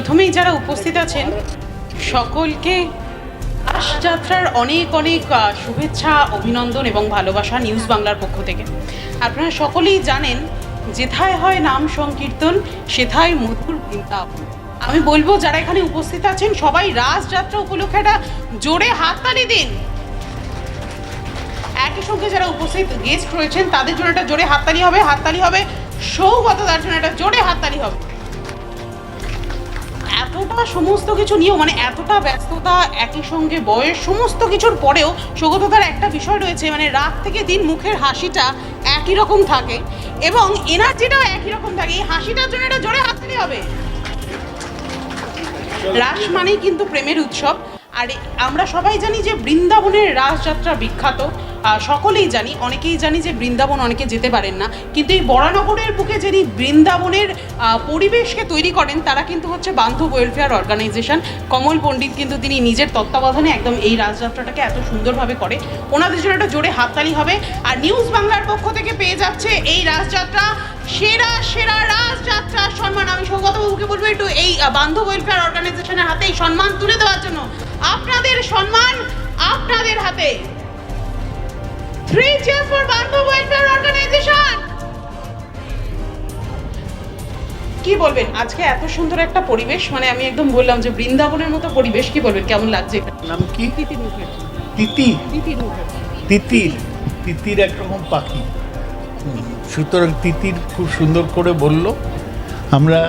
প্রথমেই যারা উপস্থিত আছেন, সকলকে যাত্রার অনেক অনেক শুভেচ্ছা, অভিনন্দন এবং ভালোবাসা নিউজ বাংলার পক্ষ থেকে। আপনারা সকলেই জানেন, যেথায় হয় নাম সংকীর্তন, সেথায় মধুর বৃন্দাবন। আমি বলব, যারা এখানে উপস্থিত আছেন, সবাই রাসযাত্রা উপলক্ষে একটা জোরে হাততালি দিন। একই সঙ্গে যারা উপস্থিত গেস্ট রয়েছেন, তাদের জন্য একটা জোরে হাততালি হবে। হাততালি হবে সৌগতদার জন্য একটা জোরে হাততালি হবে। এতটা সমস্ত কিছু নিয়েও মানে এতটা ব্যস্ততা, একই সঙ্গে বয়স, সমস্ত কিছুর পরেও সৌগতদার একটা বিষয় রয়েছে মানে রাত থেকে দিন মুখের হাসিটা একই রকম থাকে এবং এনার্জিটাও একই রকম থাকে। এই হাসিটার জন্য একটা জোরে হাততালি হবে। রাস মানেই কিন্তু প্রেমের উৎসব। আর আমরা সবাই জানি যে বৃন্দাবনের রাসযাত্রা বিখ্যাত। সকলেই জানি, অনেকেই জানি যে বৃন্দাবন অনেকে যেতে পারেন না, কিন্তু এই বরানগরের বুকে যিনি বৃন্দাবনের পরিবেশকে তৈরি করেন, তারা কিন্তু হচ্ছে বান্ধব ওয়েলফেয়ার অর্গানাইজেশন কমল পণ্ডিত কিন্তু তিনি নিজের তত্ত্বাবধানে একদম এই রাজযাত্রাটাকে এত সুন্দরভাবে করে। ওনাদের জন্য একটা জোরে হাততালি হবে। আর নিউজ বাংলার পক্ষ থেকে পেয়ে যাচ্ছে এই রাসযাত্রা সেরা সেরা রাসযাত্রা সম্মান, আমি সৌগতবাবুকে বলব একটু এই বান্ধব ওয়েলফেয়ার অর্গানাইজেশনের হাতে এই সম্মান তুলে দেওয়ার জন্য। আপনাদের সম্মান আপনাদের হাতে। Three chair for Bandhab welfare organisation কি বলবেন? আজকে এত সুন্দর একটা পরিবেশ মানে আমি একদম বললাম যে বৃন্দাবনের মতো পরিবেশ কি বলবেন? কেমন লাগছে? এটা নাম কি? তিতি তিতির তিতির একরকম পাখি। সুতরাং তিতির খুব সুন্দর করে বলল। আমরা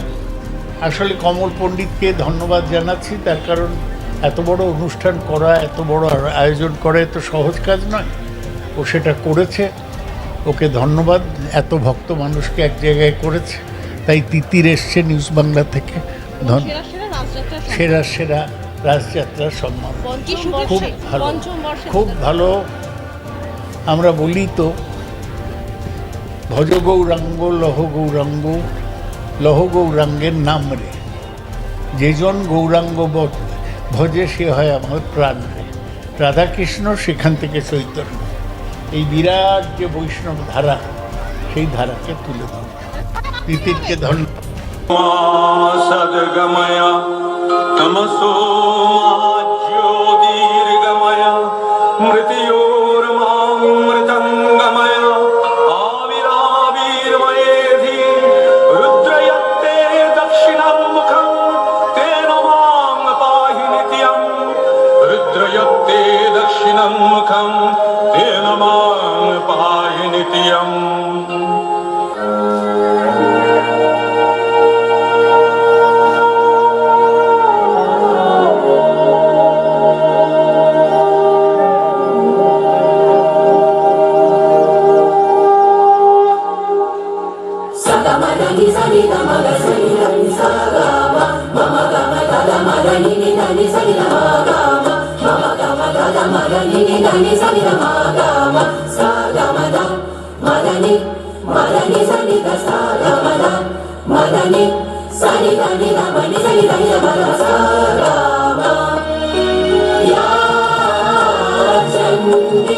আসলে কমল পণ্ডিতকে ধন্যবাদ জানাচ্ছি তার কারণ এত বড় অনুষ্ঠান করা এত বড় আয়োজন করা এত সহজ কাজ নয়। ও সেটা করেছে। ওকে ধন্যবাদ। এত ভক্ত মানুষকে এক জায়গায় করেছে। তাই তিতির এসছে নিউজ বাংলা থেকে। ধন সেরা সেরা রাজযাত্রা সেরা সেরা রাজযাত্রার সম্মান। খুব ভালো। খুব ভালো। আমরা বলি তো ভজ গৌরাঙ্গ লহ গৌরাঙ্গ লহ গৌরাঙ্গের নাম রে। যেজন গৌরাঙ্গ ভজে সে হয় আমার প্রাণ রে। রাধাকৃষ্ণ সেখান থেকে চৈতন্য। এই বিরাট যে বৈষ্ণব ধারা সেই ধারাকে তুলে ধরবে তিতিরকে ধন্য। সদগময়া তমসো Oh.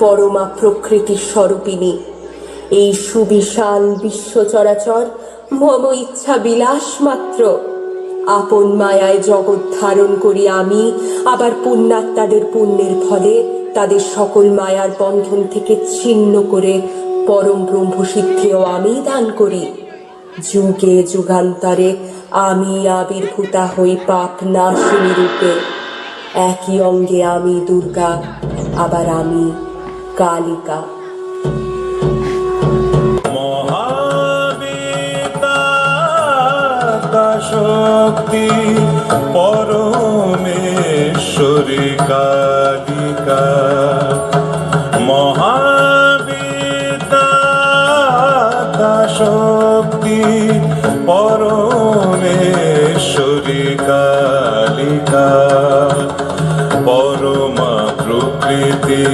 পরমা প্রকৃতির স্বরূপিণী। এই সুবিশাল বিশ্ব চরাচর মম ইচ্ছা বিলাস মাত্র। আপন মায়ায় জগৎ ধারণ করি আমি, আবার পুণ্যাত্মাদের পুণ্যের ফলে তাদের সকল মায়ার বন্ধন থেকে ছিন্ন করে পরম ব্রহ্মসিদ্ধিও আমি দান করি। যুগে যুগান্তরে আমি আবির্ভূতা হই পাপ নাশিনী রূপে। একই অঙ্গে আমি দুর্গা, আবার আমি কালিকা। শক্তি পরমেশ্বরী কালিকা। মহাবিতা শক্তি পরমেশ্বরী কালিকা। পরমা প্রকৃতি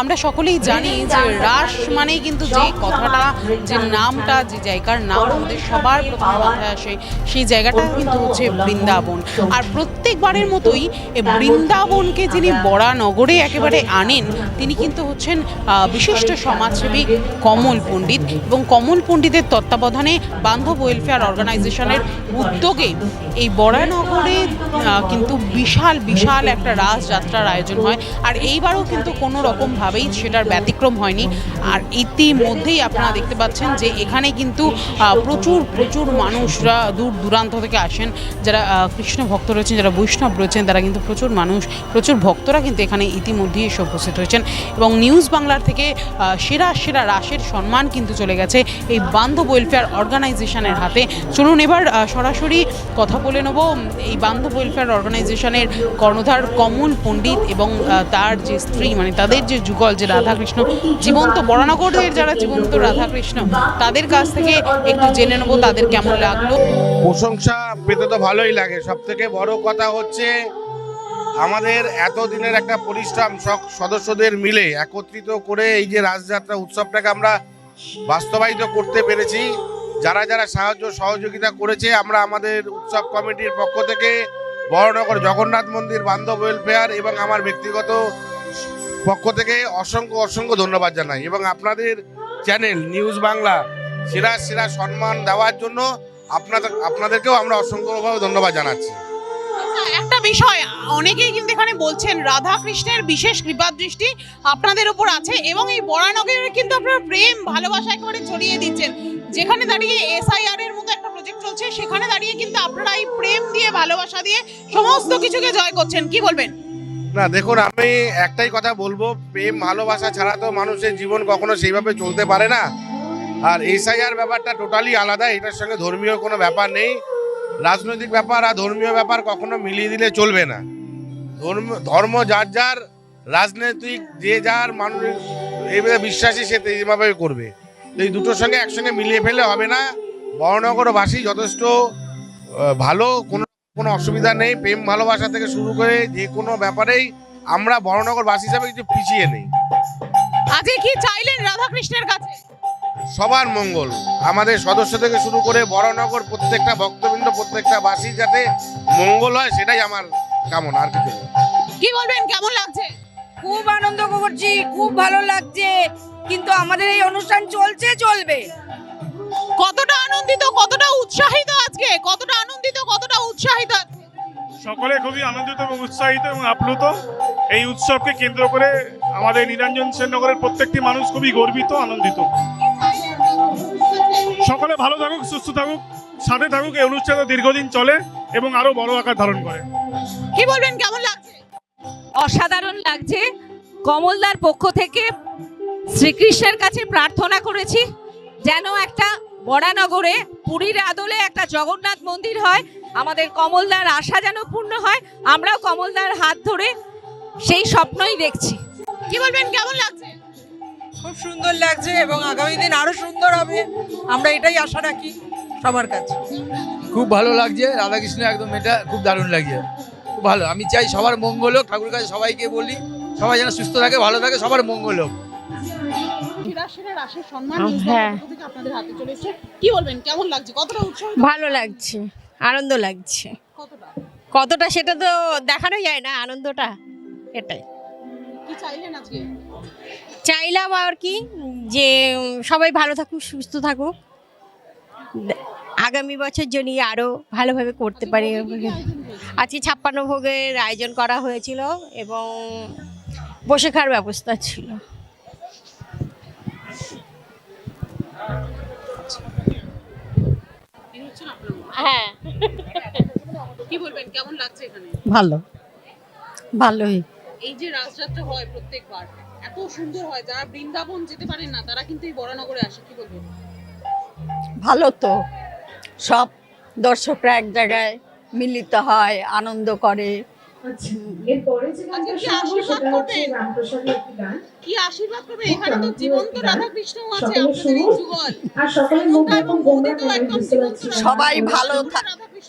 আমরা সকলেই জানি যে রাস মানে কিন্তু যে কথাটা, যে নামটা, যে জায়গার নাম। আমাদের সবার প্রথমে মাথায় আসে সেই জায়গাটা কিন্তু হচ্ছে বৃন্দাবন। আর প্রত্যেকবারের মতোই বৃন্দাবনকে যিনি বরানগরে একেবারে আনেন, তিনি কিন্তু হচ্ছেন বিশিষ্ট সমাজসেবী কমল পণ্ডিত এবং কমল পণ্ডিতের তত্ত্বাবধানে বান্ধব ওয়েলফেয়ার অর্গানাইজেশনের উদ্যোগে এই বরানগরে কিন্তু বিশাল বিশাল একটা রাসযাত্রার আয়োজন হয়। আর এইবারও কিন্তু কোনো রকমভাবেই সেটার ব্যতিক্রম হয়নি। আর ইতিমধ্যেই আপনারা দেখতে পাচ্ছেন যে এখানে কিন্তু প্রচুর প্রচুর মানুষরা দূর দূরান্ত থেকে আসেন, যারা কৃষ্ণ ভক্ত রয়েছেন, যারা বৈষ্ণব রয়েছেন, তারা কিন্তু প্রচুর মানুষ, প্রচুর ভক্তরা কিন্তু এখানে ইতিমধ্যেই এসে উপস্থিত হয়েছেন। এবং নিউজ বাংলার থেকে সেরা সেরা রাসের সম্মান কিন্তু চলে গেছে এই বান্ধব ওয়েলফেয়ার অর্গানাইজেশনের হাতে। চলুন এবার সরাসরি কথা বলে নেব এই বান্ধব ওয়েলফেয়ার অর্গানাইজেশনের কর্ণধার কমল পণ্ডিত এবং তার যে স্ত্রী মানে তাদের যে যুগল, যে রাধাকৃষ্ণ, জীবন্ত বরানগরের যারা জীবন্ত রাধাকৃষ্ণ, তাদের কাছ থেকে একটু জেনে নেব তাদের কেমন লাগল। প্রশংসা পেতে তো ভালোই লাগে। সব থেকে বড় কথা হচ্ছে আমাদের এতদিনের একটা পরিশ্রম সদস্যদের মিলে একত্রিত করে এই যে রাজযাত্রা উৎসবটাকে আমরা বাস্তবায়িত করতে পেরেছি। যারা যারা সাহায্য সহযোগিতা করেছে, আমরা আমাদের উৎসব কমিটির পক্ষ থেকে বড়নগর জগন্নাথ মন্দির বান্ধব ওয়েলফেয়ার এবং আমার ব্যক্তিগত পক্ষ থেকে অসংখ্য অসংখ্য ধন্যবাদ জানাই এবং আপনাদের চ্যানেল নিউজ বাংলা সেরা সেরা সম্মান দেওয়ার জন্য আপনাদের আপনাদেরকেও আমরা অসংখ্যভাবে ধন্যবাদ জানাচ্ছি। একটা বিষয়, অনেকেই কিন্তু এখানে বলছেন রাধা কৃষ্ণের বিশেষ কৃপা দৃষ্টি আপনাদের উপর আছে এবং এই বরানগরে কিন্তু আপনারা প্রেম, ভালোবাসা একেবারে ছড়িয়ে দিচ্ছেন। যেখানে দাঁড়িয়ে এসআইআর এর মতো একটা প্রজেক্ট চলছে, সেখানে দাঁড়িয়ে কিন্তু আপনারা এই প্রেম দিয়ে, ভালোবাসা দিয়ে সমস্ত কিছুকে জয় করছেন। কি বলবেন? না, দেখুন, আমি একটাই কথা বলব, প্রেম, ভালোবাসা ছাড়া তো মানুষের জীবন কখনো সেইভাবে চলতে পারে না। আর এসআইআর ব্যাপারটা টোটালি আলাদা, এটার সঙ্গে ধর্মীয় কোনো ব্যাপার নেই। রাজনৈতিক ব্যাপার আর ধর্মীয় ব্যাপার কখনো মিলিয়ে দিলে চলবে না। ধর্ম ধর্ম যার যার, রাজনৈতিক যে যার মানুষ এইভাবে বিশ্বাসী সে এইভাবে করবে। তো এই দুটোর সঙ্গে একসঙ্গে মিলিয়ে ফেলে হবে না। বড়নগরবাসী যথেষ্ট ভালো, কোনো কোনো অসুবিধা নেই। প্রেম ভালোবাসা থেকে শুরু করে যে কোনো ব্যাপারেই আমরা বড়নগরবাসী হিসাবে কিছু পিছিয়ে নেই। আজকে কি চাইলেন রাধাকৃষ্ণের কাছে? সবার মঙ্গল। আমাদের সদস্য থেকে শুরু করে বড়নগর প্রত্যেকটা ভক্তবৃন্দ প্রত্যেকটা বাসী যাতে মঙ্গল হয় সেটাই আমার কামনা আর কিছু কি বলবেন? কেমন লাগছে? খুব আনন্দ করছি খুব ভালো লাগছে কিন্তু আমাদের এই অনুষ্ঠান চলছে চলবে। কতটা আনন্দিত কতটা উৎসাহিত আজকে? কতটা আনন্দিত কতটা উৎসাহিত সকলে খুবই আনন্দিত এবং উৎসাহিত এবং আপ্লুত। এই উৎসবকে কেন্দ্র করে আমাদের নিরঞ্জন সেননগরের প্রত্যেকটি মানুষ খুবই গর্বিত আনন্দিত। সকলে ভালো থাকুক, সুস্থ থাকুক, সাথে থাকুক, এই অনুষ্ঠান দীর্ঘদিন চলে এবং আরও বড় আকার ধারণ করে। কি বলবেন, কেমন লাগছে? অসাধারণ লাগছে। কমলদার পক্ষ থেকে শ্রীকৃষ্ণের কাছে প্রার্থনা করেছি যেন একটা বরানগরে, পুরীর আদলে একটা জগন্নাথ মন্দির হয়। আমাদের কমলদার আশা যেন পূর্ণ হয়, আমরাও কমলদার হাত ধরে সেই স্বপ্নই দেখছি। কি বলবেন, কেমন লাগছে? খুব সুন্দর লাগছে এবং আগামী দিন আরও সুন্দর হবে। আমরা এটাই আশা রাখি সবার কাছে। খুব ভালো লাগছে রাধাকৃষ্ণ একদম এটা খুব দারুণ লাগছে। খুব ভালো আমি চাই সবার মঙ্গল হোক ঠাকুরের কাছে সবাইকে বলি সবাই যেন সুস্থ থাকে ভালো থাকে সবার মঙ্গল হোক। হ্যাঁ। বাংলার পক্ষ থেকে আপনাদের হাতে চলে এসেছে কি বলবেন কেমন লাগছে? কতটা ভালো লাগছে আনন্দ লাগছে। কতটা? কতটা সেটা তো দেখানো যায় না আনন্দটা এটাই। কি চাইলেন আজকে? চাইলাম আর কি যে সবাই ভালো থাকুক সুস্থ থাকুক। আগামী বছর জন্য আরও ভালোভাবে করতে পারি আজকে ছাপ্পান্ন ভোগের আয়োজন করা হয়েছিল এবং বসে খাওয়ার ব্যবস্থা ছিল। হ্যাঁ। কি বলবেন কেমন লাগছে এখানে? ভালো। ভালোই। এই যে রাজযাত্রা হয় প্রত্যেকবার এত সুন্দর হয় যারা বৃন্দাবন যেতে পারেন না তারা কিন্তু এই বরানগরে আসে কি বলবেন ভালো তো। সব দর্শকরা এক জায়গায় মিলিত হয় আনন্দ করে। কি আশীর্বাদ এখানে তো জীবন্ত রাধা কৃষ্ণ আছে জীবন্ত রাধা- সবাই ভালো থাক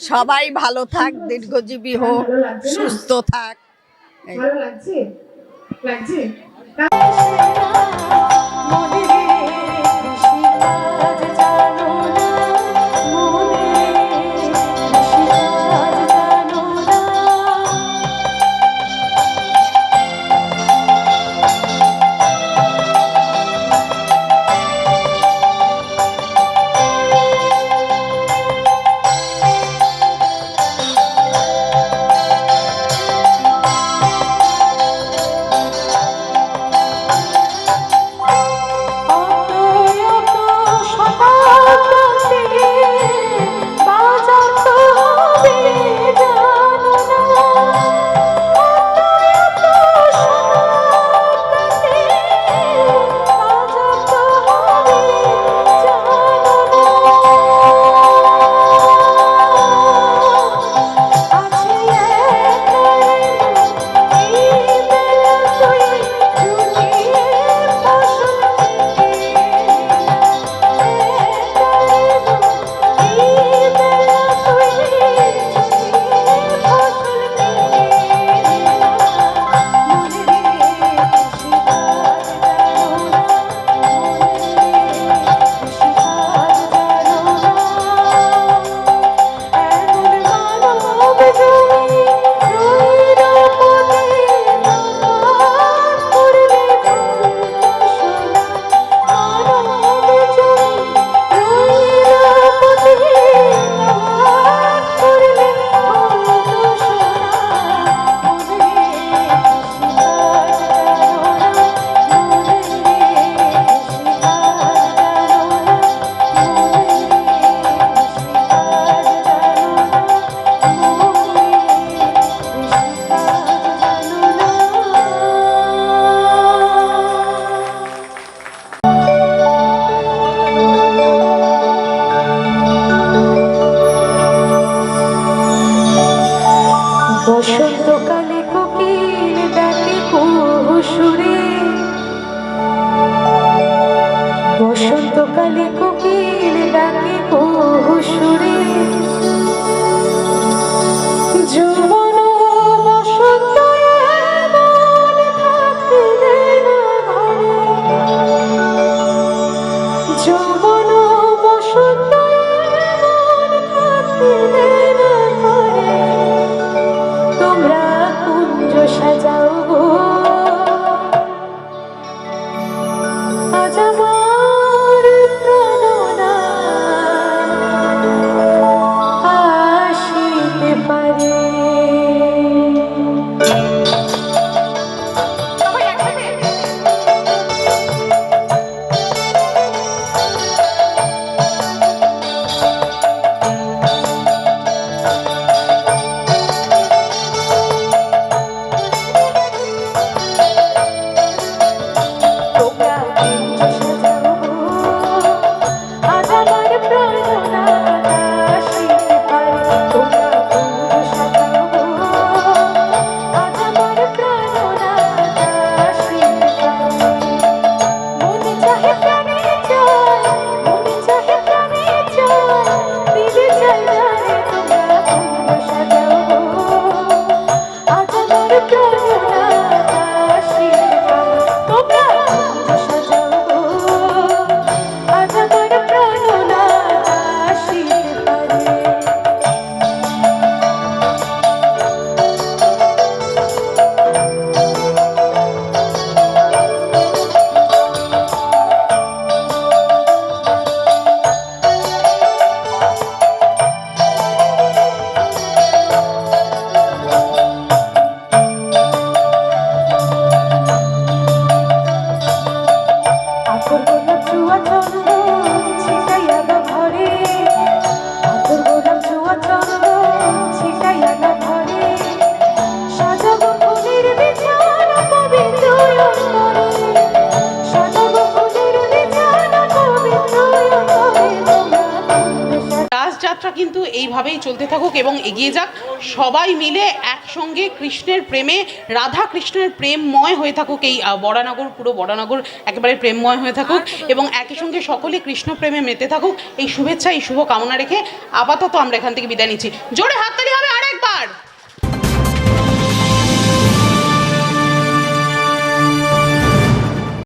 সবাই ভালো থাক দীর্ঘজীবী হোক সুস্থ থাক। মনে কৃষিকাজ Santo calico. এইভাবেই চলতে থাকুক এবং এগিয়ে যাক। সবাই মিলে একসঙ্গে কৃষ্ণের প্রেমে রাধা কৃষ্ণের প্রেমময় হয়ে থাকুক এই বড়ানগর, পুরো বড়ানগর একেবারে প্রেমময় হয়ে থাকুক এবং একই সঙ্গে সকলে কৃষ্ণ প্রেমে মেতে থাকুক। এই শুভেচ্ছা, এই শুভ কামনা রেখে আপাতত আমরা এখান থেকে বিদায় নিচ্ছি। জোরে হাততালি হবে আরেকবার!